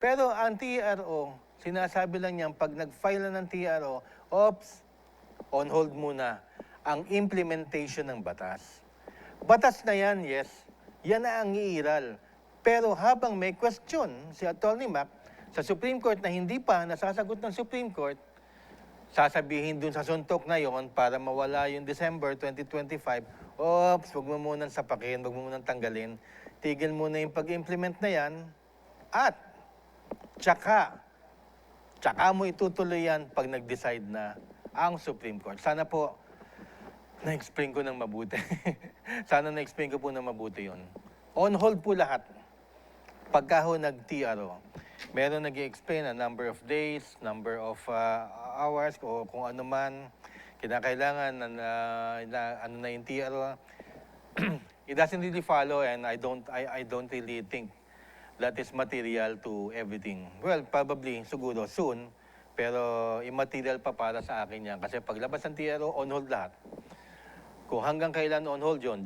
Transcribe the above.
Pero ang TRO, sinasabi lang niyan, pag nag-file na ng TRO, ops, on hold muna ang implementation ng batas. Batas na yan, yes. Yan na ang iiral. Pero habang may question si Atty. Mac sa Supreme Court na hindi pa nasasagot ng Supreme Court, sasabihin dun sa suntok na yon para mawala yung December 2025, oops, huwag mo munang sapakin, huwag mo munang tanggalin. Tigil muna yung pag-implement na yan at tsaka, tsaka mo itutuloy yan pag nag-decide na ang Supreme Court. Sana po, na-explain ko ng mabuti. Sana na-explain ko po ng mabuti yon. On hold po lahat. Pagka ho nag-TRO, meron nag explain a number of days, number of uh, hours, o kung ano man, kinakailangan na, na, na ano na yung TRO. It doesn't really follow and I don't, I, I don't really think that is material to everything. Well, probably, siguro, soon, pero immaterial pa para sa akin yan. Kasi paglabas ng TRO, on hold lahat. Kung hanggang kailan on hold yun,